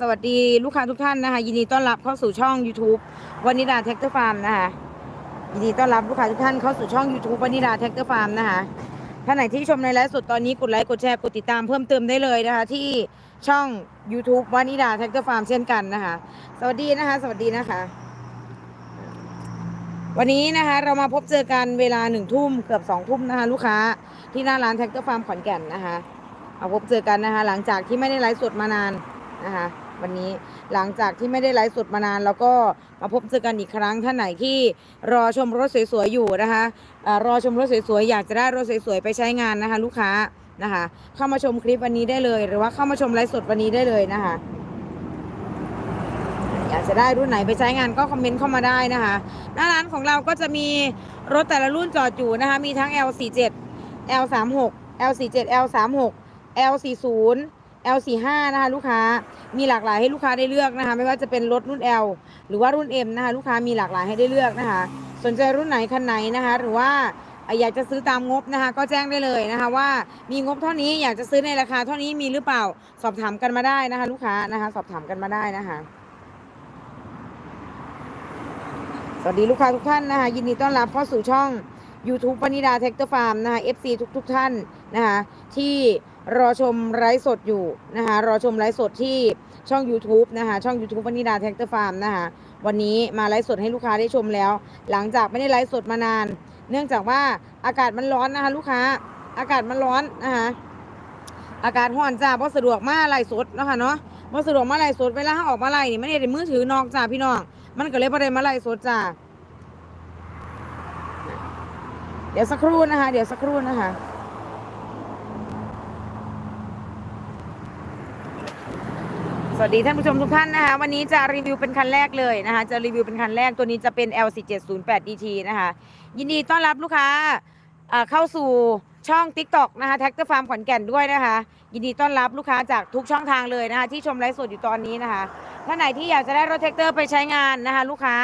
สวัสดีลูกค้าทุกท่านนะคะ ยินดีต้อนรับเข้าสู่ช่อง YouTube วานิดาแท็กเตอร์ฟาร์มนะคะ ยินดีต้อนรับลูกค้าทุกท่านเข้าสู่ช่อง YouTube วานิดาแท็กเตอร์ฟาร์มนะคะท่านไหนที่ชมในไลฟ์สดตอนนี้กดไลค์กดแชร์กดติดตามเพิ่มเติมได้เลยนะคะ ที่ช่อง YouTube วานิดาแท็กเตอร์ฟาร์มเช่นกันนะคะ สวัสดีนะคะ สวัสดีนะคะ วันนี้นะคะ เรามาพบเจอกันเวลาหนึ่งทุ่มเกือบสองทุ่มนะคะ ลูกค้าที่หน้าร้านแท็กเตอร์ฟาร์มขอนแก่นนะคะเอาพบเจอกันนะคะ หลังจากที่ไม่ได้ไลฟ์สดมานาน นะคะวันนี้หลังจากที่ไม่ได้ไลฟ์สดมานาน แล้วก็มาพบเจอกันอีกครั้งท่านไหนที่รอชมรถสวยๆอยู่นะคะออรอชมรถสวยๆอยากจะได้รถสวยๆไปใช้งานนะคะ ลูกค้านะคะ เข้ามาชมคลิปวันนี้ได้เลย หรือว่าเข้ามาชมไลฟ์สดวันนี้ได้เลยนะคะอยากจะได้รุ่นไหนไปใช้งานก็คอมเมนต์เข้ามาได้นะคะ หน้าร้านของเราก็จะมีรถแต่ละรุ่นจอดอยู่นะคะ มีทั้ง L47 L36 L47 L36 L40 L45 นะคะลูกค้ามีหลากหลายให้ลูกค้าได้เลือกนะคะ ไม่ว่าจะเป็นรถรุ่น L หรือว่ารุ่น M นะคะ ลูกค้ามีหลากหลายให้ได้เลือกนะคะ สนใจรุ่นไหนคันไหนนะคะ หรือว่าอยากจะซื้อตามงบนะคะ ก็แจ้งได้เลยนะคะว่ามีงบเท่านี้อยากจะซื้อในราคาเท่านี้มีหรือเปล่าสอบถามกันมาได้นะคะ ลูกค้านะคะ สอบถามกันมาได้นะคะ สวัสดีลูกค้าทุกท่านนะคะ ยินดีต้อนรับเข้าสู่ช่อง YouTube ปณิดาแท็กเตอร์ฟาร์มนะคะ FC ทุกทุกๆท่านนะคะที่ รอชมไลฟ์สดอยู่นะคะ รอชมไลฟ์สดที่ช่อง YouTube นะคะ ช่อง YouTube ปณิดาแท็กเตอร์ฟาร์มนะคะ วันนี้มาไลฟ์สดให้ลูกค้าได้ชมแล้ว หลังจากไม่ได้ไลฟ์สดมานาน เนื่องจากว่าอากาศมันร้อนนะคะ ลูกค้า อากาศมันร้อนนะคะ อากาศร้อนจ้าเพราะสะดวกมาไลฟ์สดนะคะเนาะเพราะสะดวกมาไลฟ์สดเวลาออกมาไลฟ์นี่ไม่ได้ในมือถือนอกจ้าพี่น้อง มันก็เลยประเด็นมาไล่สดจ้า เดี๋ยวสักครู่นะคะ เดี๋ยวสักครู่นะคะ สวัสดีท่านผู้ชมทุกท่านนะคะวันนี้จะรีวิวเป็นคันแรกเลยนะคะจะรีวิวเป็นคันแรกตัวนี้จะเป็น L4708DT นะคะยินดีต้อนรับลูกค้าเข้าสู่ช่อง TikTok นะคะแท็กเตอร์ฟาร์มขอนแก่นด้วยนะคะ ยินดีต้อนรับลูกค้าจากทุกช่องทางเลยนะคะที่ชมไลฟ์สดอยู่ตอนนี้นะคะท่านไหนที่อยากจะได้รถแท็กเตอร์ไปใช้งานนะคะลูกค้า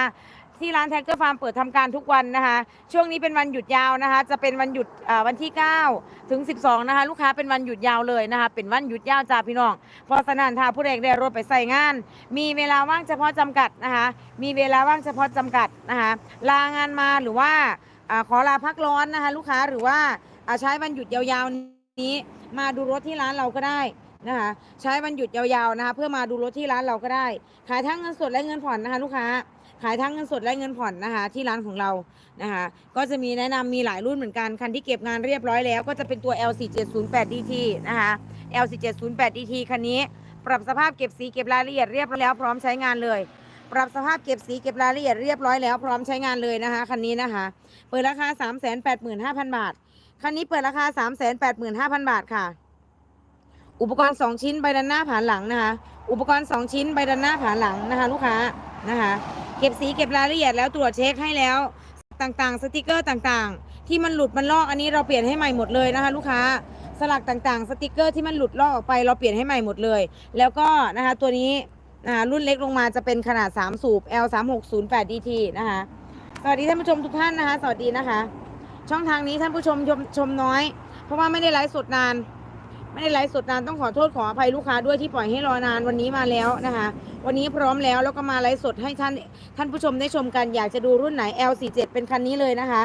ที่ร้านแท็กเตอร์ฟาร์มเปิดทำการทุกวันนะคะ ช่วงนี้เป็นวันหยุดยาวนะคะ จะเป็นวันหยุดวันที่ 9 ถึง 12 นะคะ ลูกค้าเป็นวันหยุดยาวเลยนะคะ เป็นวันหยุดยาวจ้าพี่น้องเพราะฉะนั้นถ้าผู้ใดได้รถไปใส่งาน มีเวลาว่างเฉพาะจำกัดนะคะ มีเวลาว่างเฉพาะจำกัดนะคะ ลางานมาหรือว่าอขอลาพักร้อนนะคะ ลูกค้าหรือว่าอ่าใช้วันหยุดยาวๆนี้ มาดูรถที่ร้านเราก็ได้นะคะใช้วันหยุดยาวๆนะคะ เพื่อมาดูรถที่ร้านเราก็ได้ ขายทั้งเงินสดและเงินผ่อนนะคะ ลูกค้า ขายทั้งเงินสดและเงินผ่อนนะคะ ที่ร้านของเรานะคะ ก็จะมีแนะนำมีหลายรุ่นเหมือนกัน คันที่เก็บงานเรียบร้อยแล้ว ก็จะเป็นตัว L4708DT นะคะ L4708DT คันนี้ ปรับสภาพเก็บสีเก็บรายละเอียดเรียบร้อยแล้วพร้อมใช้งานเลย ปรับสภาพเก็บสีเก็บรายละเอียดเรียบร้อยแล้วพร้อมใช้งานเลยนะคะคันนี้นะคะเปิดราคา 385,000 บาทคันนี้เปิดราคา 385,000 บาทค่ะ อุปกรณ์ 2 ชิ้นใบด้านหน้าผ่านหลังนะคะ อุปกรณ์ 2 ชิ้นใบด้านหน้าผ่านหลังนะคะ ลูกค้านะคะ ก็บสีเก็บรายละเอียดแล้วตรวจเช็คให้แล้วต่างๆ สติกเกอร์ต่างๆ ที่มันหลุดมันลอกอันนี้เราเปลี่ยนให้ใหม่หมดเลยนะคะ ลูกค้าสลักต่างๆ สติกเกอร์ที่มันหลุดลอกออกไปเราเปลี่ยนให้ใหม่หมดเลย แล้วก็นะคะตัวนี้นะคะรุ่นเล็กลงมาจะเป็นขนาด 3 สูบ L 3 6 0 8 DT นะคะสวัสดีท่านผู้ชมทุกท่านนะคะ สวัสดีนะคะ ช่องทางนี้ท่านผู้ชมชมชมน้อย เพราะว่าไม่ได้ไลฟ์สดนาน ไม่ได้ไลฟ์สดนานต้องขอโทษขออภัยลูกค้าด้วยที่ปล่อยให้รอนานวันนี้มาแล้วนะคะ วันนี้พร้อมแล้วแล้วก็มาไลฟ์สดให้ท่านท่านผู้ชมได้ชมกันอยากจะดูรุ่นไหน L47 เป็นคันนี้เลยนะคะ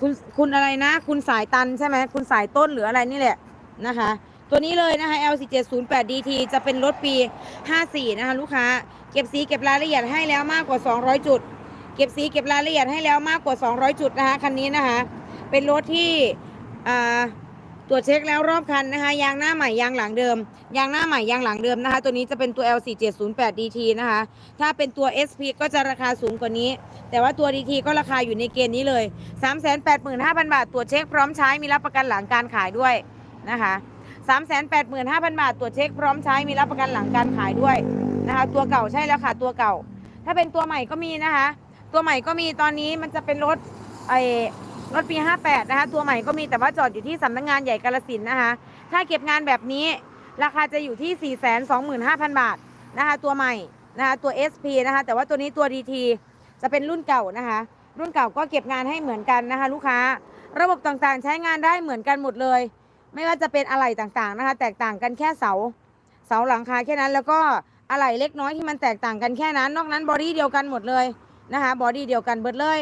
คุณคุณอะไรนะ คุณสายตันใช่ไหมคุณสายต้นหรืออะไรนี่แหละนะคะ ตัวนี้เลยนะคะ L4708DT จะเป็นรถปี 54 นะคะลูกค้า เก็บสีเก็บรายละเอียดให้แล้วมากกว่า 200 จุด เก็บสีเก็บรายละเอียดให้แล้วมากกว่า 200 จุดนะคะคันนี้นะคะ เป็นรถที่อ่า ตรวจเช็คแล้วรอบคันนะคะ ยางหน้าใหม่ยางหลังเดิม ยางหน้าใหม่ยางหลังเดิมนะคะ ตัวนี้จะเป็นตัว L4708DT นะคะ ถ้าเป็นตัว SP ก็จะราคาสูงกว่านี้ แต่ว่าตัว DT ก็ราคาอยู่ในเกณฑ์นี้เลย 385,000 บาท ตรวจเช็คพร้อมใช้มีรับประกันหลังการขายด้วยนะคะ385,000 บาท ตรวจเช็คพร้อมใช้มีรับประกันหลังการขายด้วยนะคะ ตัวเก่าใช่แล้วค่ะตัวเก่า ถ้าเป็นตัวใหม่ก็มีนะคะ ตัวใหม่ก็มีตอนนี้มันจะเป็นรถไอ รถปี 58 นะคะ ตัวใหม่ก็มีแต่ว่าจอดอยู่ที่สำนักงานใหญ่กาลสินนะคะ ถ้าเก็บงานแบบนี้ราคาจะอยู่ที่ 425,000 บาทนะคะ ตัวใหม่นะคะตัว SP นะคะ แต่ว่าตัวนี้ตัว DT จะเป็นรุ่นเก่านะคะ รุ่นเก่าก็เก็บงานให้เหมือนกันนะคะ ลูกค้า ระบบต่างๆ ใช้งานได้เหมือนกันหมดเลย ไม่ว่าจะเป็นอะไหล่ต่างๆนะคะ แตกต่างกันแค่เสา เสาหลังคาแค่นั้น แล้วก็อะไหล่เล็กน้อยที่มันแตกต่างกันแค่นั้น นอกนั้นบอดี้เดียวกันหมดเลยนะคะ บอดี้เดียวกันเบิดเลย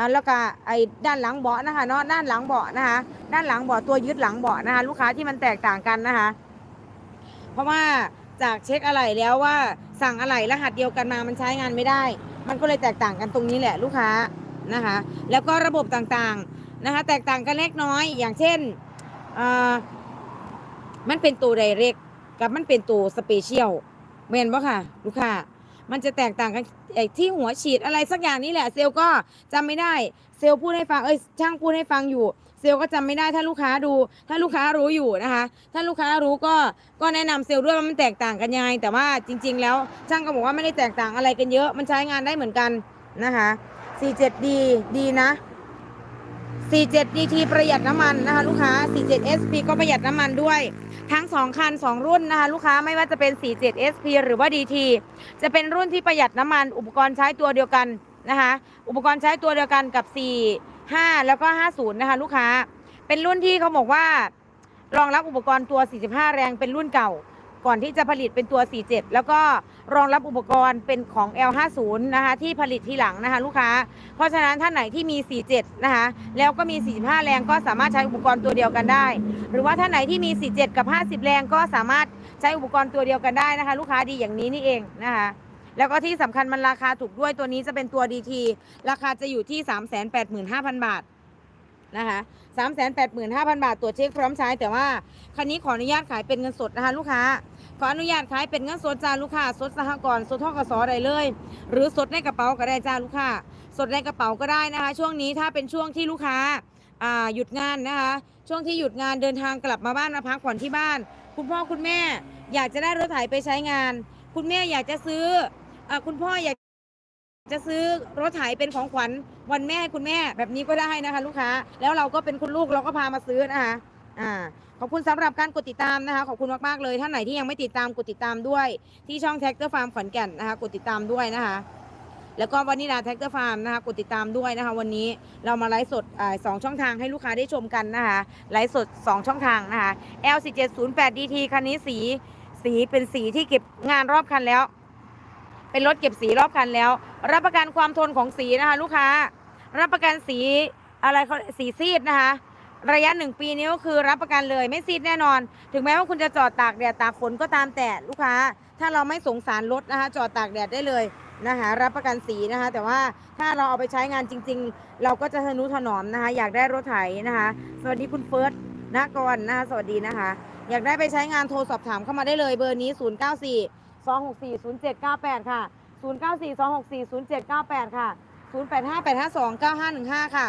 อ่าแล้วก็ไอ้ด้านหลังเบาะนะคะเนาะด้านหลังเบาะนะคะ ด้านหลังเบาะตัวยึดหลังเบาะนะคะ ลูกค้าที่มันแตกต่างกันนะคะ เพราะว่าจากเช็คอะไหล่แล้วว่าสั่งอะไหล่รหัสเดียวกันมามันใช้งานไม่ได้ มันก็เลยแตกต่างกันตรงนี้แหละลูกค้านะคะ แล้วก็ระบบต่างๆนะคะ แตกต่างกันเล็กน้อย อย่างเช่นมันเป็นตัวไดเรกกับมันเป็นตัวสเปเชียลเมนบ่ค่ะ ลูกค้า มันจะแตกต่างกันไอ้ที่หัวฉีดอะไรสักอย่างนี่แหละ เซลล์ก็จำไม่ได้ เซลล์พูดให้ฟัง เอ้ย ช่างพูดให้ฟังอยู่ เซลล์ก็จำไม่ได้ถ้าลูกค้าดู ถ้าลูกค้ารู้อยู่นะคะ ถ้าลูกค้ารู้ก็ ก็แนะนำเซลล์ด้วยว่ามันแตกต่างกันยังไง แต่ว่าจริง ๆ แล้วช่างก็บอกว่าไม่ได้แตกต่างอะไรกันเยอะ มันใช้งานได้เหมือนกันนะคะ 47D ดีนะ 47DT ประหยัดน้ำมันนะคะ ลูกค้า 47SP ก็ประหยัดน้ำมันด้วย ทั้ง 2 คัน 2 รุ่นนะคะ ลูกค้าไม่ว่าจะเป็น 47SP หรือว่า DT จะเป็นรุ่นที่ประหยัดน้ำมันอุปกรณ์ใช้ตัวเดียวกันนะคะ อุปกรณ์ใช้ตัวเดียวกันกับ 4 5 แล้วก็ 50 นะคะ ลูกค้า เป็นรุ่นที่เขาบอกว่ารองรับอุปกรณ์ตัว 45 แรงเป็นรุ่นเก่า ก่อนที่จะผลิตเป็นตัว 47 แล้วก็ รองรับอุปกรณ์เป็นของ L50 นะคะที่ผลิตทีหลังนะคะลูกค้า เพราะฉะนั้นท่านไหนที่มี 47 นะคะแล้วก็มี 45 แรงก็สามารถใช้อุปกรณ์ตัวเดียวกันได้ หรือว่าท่านไหนที่มี 47 กับ 50 แรงก็สามารถใช้อุปกรณ์ตัวเดียวกันได้นะคะลูกค้าดีอย่างนี้นี่เองนะคะแล้วก็ที่สำคัญมันราคาถูกด้วยตัวนี้จะเป็นตัว DT ราคาจะอยู่ที่ 385,000 บาทนะคะ385,000 บาท ตัวจเช็คพร้อมใช้แต่ว่าคันนี้ขออนุญาตขายเป็นเงินสดนะคะลูกค้า ขออนุญาตขายเป็นเงินสดจ้าลูกค้าสดสหกรณ์สดทกสได้เลย หรือสดในกระเป๋าก็ได้จ้าลูกค้าสดในกระเป๋าก็ได้นะคะ ช่วงนี้ถ้าเป็นช่วงที่ลูกค้าอ่าหยุดงานนะคะ ช่วงที่หยุดงานเดินทางกลับมาบ้านมาพักผ่อนที่บ้าน คุณพ่อคุณแม่อยากจะได้รถไถไปใช้งาน คุณแม่อยากจะซื้ออคุณพ่ออยากจะซื้อรถไถเป็นของขวัญวันแม่ให้คุณแม่แบบนี้ก็ได้นะคะ ลูกค้า แล้วเราก็เป็นคุณลูกเราก็พามาซื้อนะคะ อ่าขอบคุณสำหรับการกดติดตามนะคะ ขอบคุณมากๆเลยท่านไหนที่ยังไม่ติดตามกดติดตามด้วย ที่ช่องแท็กเตอร์ฟาร์มขอนแก่นนะคะกดติดตามด้วยนะคะ แล้วก็วานิลาแท็กเตอร์ฟาร์มนะคะกดติดตามด้วยนะคะ วันนี้เรามาไลฟ์สดอสองช่องทางให้ลูกค้าได้ชมกันนะคะไลฟ์สด 2 ช่องทางนะคะ L4708DT คันนี้สีสีเป็นสีที่เก็บงานรอบคันแล้ว เป็นรถเก็บสีรอบคันแล้ว รับประกันความทนของสีนะคะ ลูกค้า รับประกันสีอะไรสีซีดนะคะ ระยะหนึ่งปีนี้ก็คือรับประกันเลยไม่ซีดแน่นอน ถึงแม้ว่าคุณจะจอดตากแดดตากฝนก็ตามแต่ลูกค้า ถ้าเราไม่สงสารรถนะคะ จอดตากแดดได้เลยนะคะ รับประกันสีนะคะ แต่ว่าถ้าเราเอาไปใช้งานจริง ๆ เราก็จะทนุถนอมนะคะ อยากได้รถไถนะคะ สวัสดีคุณเฟิร์สนะกรนะคะสวัสดีนะคะ อยากได้ไปใช้งานโทรสอบถามเข้ามาได้เลยเบอร์นี้ 0 9 4 2 6 4 0 7 9 8 ค่ะ 0 9 4 2 6 4 0 7 9 8 ค่ะ 0 8 5 8 5 2 9 5 1 5 ค่ะ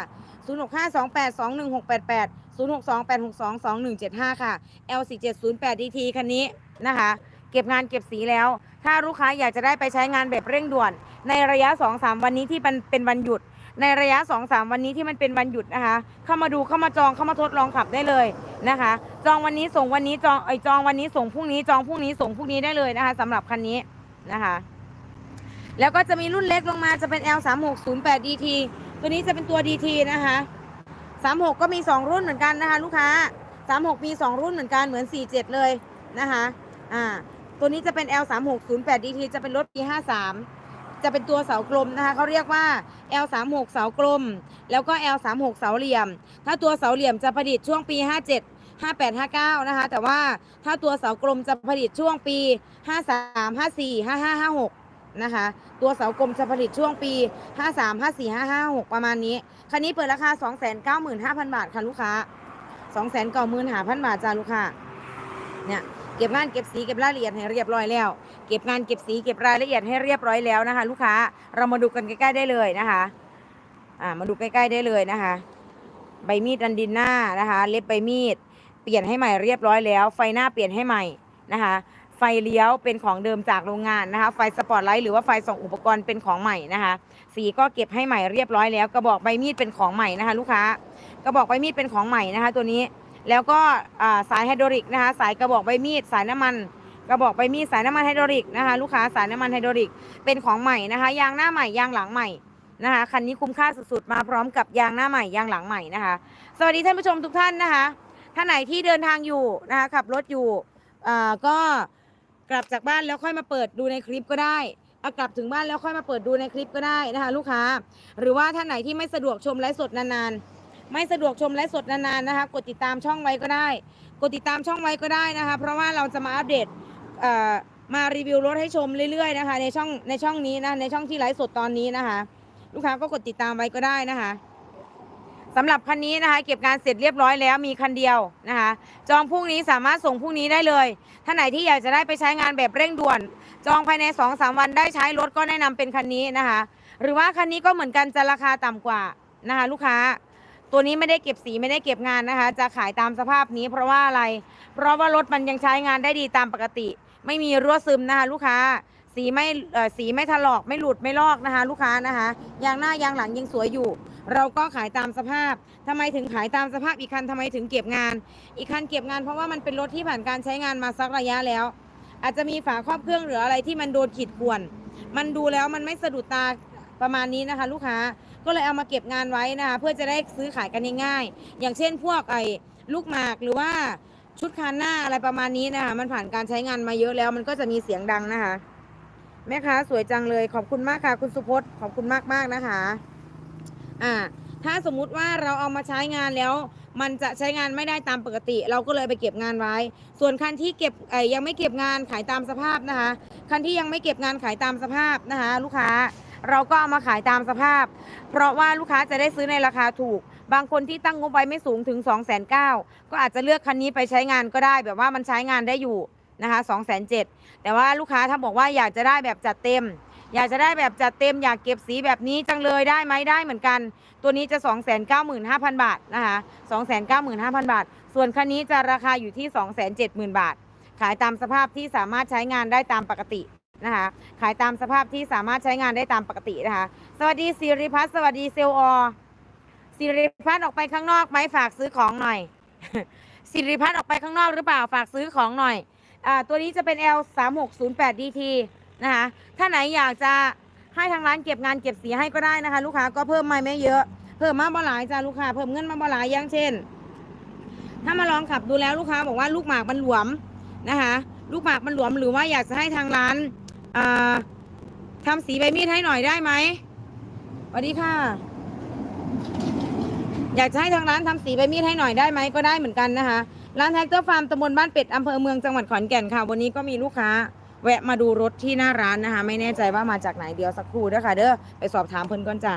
0 6 5 2 8 2 1 6 8 8 0 6 2 8 6 2 2 1 7 5 ค่ะ L 4 7 0 8 DT คันนี้นะคะ เก็บงานเก็บสีแล้ว ถ้าลูกค้าอยากจะได้ไปใช้งานแบบเร่งด่วน ในระยะ 2-3 วันนี้ที่มันเป็นวันหยุด ในระยะ 2-3 วันนี้ที่มันเป็นวันหยุดนะคะ เข้ามาดูเข้ามาจองเข้ามาทดลองขับได้เลยนะคะ จองวันนี้ส่งวันนี้จองไอจองวันนี้ส่งพรุ่งนี้จองพรุ่งนี้ส่งพรุ่งนี้ได้เลยนะคะสำหรับคันนี้นะคะ แล้วก็จะมีรุ่นเล็กลงมาจะเป็น L 3 6 0 8 DT ตัวนี้จะเป็นตัว DT นะคะ36 ก็มี 2 รุ่นเหมือนกันนะคะ ลูกค้า 36 มี 2 รุ่นเหมือนกันเหมือน 47 เลยนะคะอ่าตัวนี้จะเป็น L 3 6 0 8 DT จะเป็นรถปี53 จะเป็นตัวเสากลมนะคะเขาเรียกว่า L 3 6 เสากลม แล้วก็ L 3 6 เสาเหลี่ยม ถ้าตัวเสาเหลี่ยมจะผลิตช่วงปี 57 58 59 นะคะ แต่ว่าถ้าตัวเสากลมจะผลิตช่วงปี 53 54 55 56 นะคะ ตัวเสากลมจะผลิตช่วงปี 53 54 55 6 ประมาณนี้ คันนี้เปิดราคา 295,000 บาทค่ะลูกค้า 295,000 บาทจ้าลูกค้า เนี่ยเก็บงานเก็บสีเก็บรายละเอียดให้เรียบร้อยแล้ว เก็บงานเก็บสีเก็บรายละเอียดให้เรียบร้อยแล้วนะคะ ลูกค้าเรามาดูกันใกล้ๆได้เลยนะคะอ่ามาดูใกล้ๆได้เลยนะคะ ใบมีดดันดินหน้านะคะ เล็บใบมีด เปลี่ยนให้ใหม่เรียบร้อยแล้ว ไฟหน้าเปลี่ยนให้ใหม่นะคะ ไฟเลี้ยวเป็นของเดิมจากโรงงานนะคะ ไฟสปอตไลท์หรือว่าไฟส่องอุปกรณ์เป็นของใหม่นะคะ สีก็เก็บให้ใหม่เรียบร้อยแล้ว กระบอกใบมีดเป็นของใหม่นะคะ ลูกค้ากระบอกใบมีดเป็นของใหม่นะคะ ตัวนี้แล้วก็สายไฮดรอลิกนะคะ สายกระบอกใบมีด สายน้ำมัน กระบอกใบมีดสายน้ำมันไฮดรอลิกนะคะ ลูกค้าสายน้ำมันไฮดรอลิกเป็นของใหม่นะคะ ยางหน้าใหม่ยางหลังใหม่นะคะคันนี้คุ้มค่าสุดๆมาพร้อมกับยางหน้าใหม่ยางหลังใหม่นะคะ สวัสดีท่านผู้ชมทุกท่านนะคะท่านไหนที่เดินทางอยู่นะคะขับรถอยู่ก็ กลับจากบ้านแล้วค่อยมาเปิดดูในคลิปก็ได้เอากลับถึงบ้านแล้วค่อยมาเปิดดูในคลิปก็ได้นะคะ ลูกค้า หรือว่าท่านไหนที่ไม่สะดวกชมไลฟ์สดนานๆ ไม่สะดวกชมไลฟ์สดนานๆนะคะ กดติดตามช่องไว้ก็ได้ กดติดตามช่องไว้ก็ได้นะคะ เพราะว่าเราจะมาอัปเดตมารีวิวรถให้ชมเรื่อยๆนะคะ ในช่องในช่องนี้นะในช่องที่ไลฟ์สดตอนนี้นะคะ ลูกค้าก็กดติดตามไว้ก็ได้นะคะ สำหรับคันนี้นะคะ เก็บงานเสร็จเรียบร้อยแล้วมีคันเดียวนะคะ จองพรุ่งนี้สามารถส่งพรุ่งนี้ได้เลยท่านไหนที่อยากจะได้ไปใช้งานแบบเร่งด่วน จองภายใน2อสวันได้ใช้รถก็แนะนำเป็นคันนี้นะคะ หรือว่าคันนี้ก็เหมือนกันจะราคาต่ำกว่านะคะ ลูกค้า ตัวนี้ไม่ได้เก็บสีไม่ได้เก็บงานนะคะ จะขายตามสภาพนี้เพราะว่าอะไร เพราะว่ารถมันยังใช้งานได้ดีตามปกติ ไม่มีรั่วซึมนะคะ ลูกค้า สีไม่เอ่อสีไม่ถลอกไม่หลุดไม่ลอกนะคะ ลูกค้านะคะยางหน้ายางหลังยังสวยอยู่ เราก็ขายตามสภาพทำไมถึงขายตามสภาพอีกคันทำไมถึงเก็บงาน อีกคันเก็บงานเพราะว่ามันเป็นรถที่ผ่านการใช้งานมาสักระยะแล้ว อาจจะมีฝาครอบเครื่องหรืออะไรที่มันโดนขีดข่วน มันดูแล้วมันไม่สะดุดตาประมาณนี้นะคะ ลูกค้าก็เลยเอามาเก็บงานไว้นะคะเพื่อจะได้ซื้อขายกันง่ายๆอย่างเช่นพวกไอ้ลูกหมากหรือว่าชุดคานหน้าอะไรประมาณนี้นะคะมันผ่านการใช้งานมาเยอะแล้ว มันก็จะมีเสียงดังนะคะ แม่ค้าสวยจังเลย ขอบคุณมากค่ะ คุณสุพจน์ขอบคุณมากมากนะคะ อ่า ถ้าสมมุติว่าเราเอามาใช้งานแล้ว มันจะใช้งานไม่ได้ตามปกติ เราก็เลยไปเก็บงานไว้ ส่วนคันที่เก็บเอ่ยยังไม่เก็บงานขายตามสภาพนะคะ คันที่ยังไม่เก็บงานขายตามสภาพนะคะ ลูกค้าเราก็เอามาขายตามสภาพ เพราะว่าลูกค้าจะได้ซื้อในราคาถูก บางคนที่ตั้งงบไว้ไม่สูงถึง 2 9 0 0 0ก็อาจจะเลือกคันนี้ไปใช้งานก็ได้ แบบว่ามันใช้งานได้อยู่ นะคะ2 7 0 0 0แต่ว่าลูกค้าถ้าบอกว่าอยากจะได้แบบจัดเต็ม อยากจะได้แบบจัดเต็มอยากเก็บสีแบบนี้จังเลยได้ไหมได้เหมือนกัน ตัวนี้จะ 295,000 บาทนะคะ295,000 บาท ส่วนคันนี้จะราคาอยู่ที่ 270,000 บาท ขายตามสภาพที่สามารถใช้งานได้ตามปกตินะคะขายตามสภาพที่สามารถใช้งานได้ตามปกตินะคะ สวัสดีสิริพัฒน์สวัสดีเซลลอสิริพัฒน์ออกไปข้างนอกไหมฝากซื้อของหน่อยสิริพัฒน์ออกไปข้างนอกหรือเปล่าฝากซื้อของหน่อย อ่าตัวนี้จะเป็น L 3 6 0 8 DT นะคะถ้าไหนอยากจะให้ทางร้านเก็บงานเก็บสีให้ก็ได้นะคะ ลูกค้าก็เพิ่มมาไม่เยอะ เพิ่มมาบ่หลายจ้าลูกค้าเพิ่มเงินมาบ่หลายอย่างเช่น ถ้ามาลองขับดูแล้วลูกค้าบอกว่าลูกหมากมันหลวมนะคะลูกหมากมันหลวมหรือว่าอยากจะให้ทางร้านอ่าทำสีใบมีดให้หน่อยได้ไหมสวัสดีค่ะ อยากจะให้ทางร้านทำสีใบมีดให้หน่อยได้ไหมก็ได้เหมือนกันนะคะ ร้านแท็กเตอร์ฟาร์มตำบลบ้านเป็ดอำเภอเมืองจังหวัดขอนแก่นค่ะ วันนี้ก็มีลูกค้า แวะมาดูรถที่หน้าร้านนะคะ ไม่แน่ใจว่ามาจากไหนเดียวสักครู่เด้อค่ะ เด้อไปสอบถามเพิ่นก่อนจ้ะ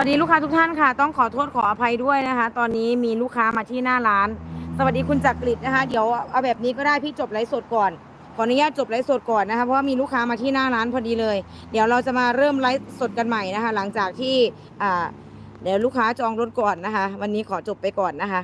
วัสดีลูกค้าทุกท่านค่ะ ต้องขอโทษขออภัยด้วยนะคะ ตอนนี้มีลูกค้ามาที่หน้าร้าน สวัสดีคุณจักริดนะคะ เดี๋ยวเอาแบบนี้ก็ได้พี่จบไลฟ์สดก่อน ขออนุญาตจบไลฟ์สดก่อนนะคะ เพราะว่ามีลูกค้ามาที่หน้าร้านพอดีเลย เดี๋ยวเราจะมาเริ่มไลฟ์สดกันใหม่นะคะ หลังจากที่เดี๋ยวลูกค้าจองรถก่อนนะคะ วันนี้ขอจบไปก่อนนะคะ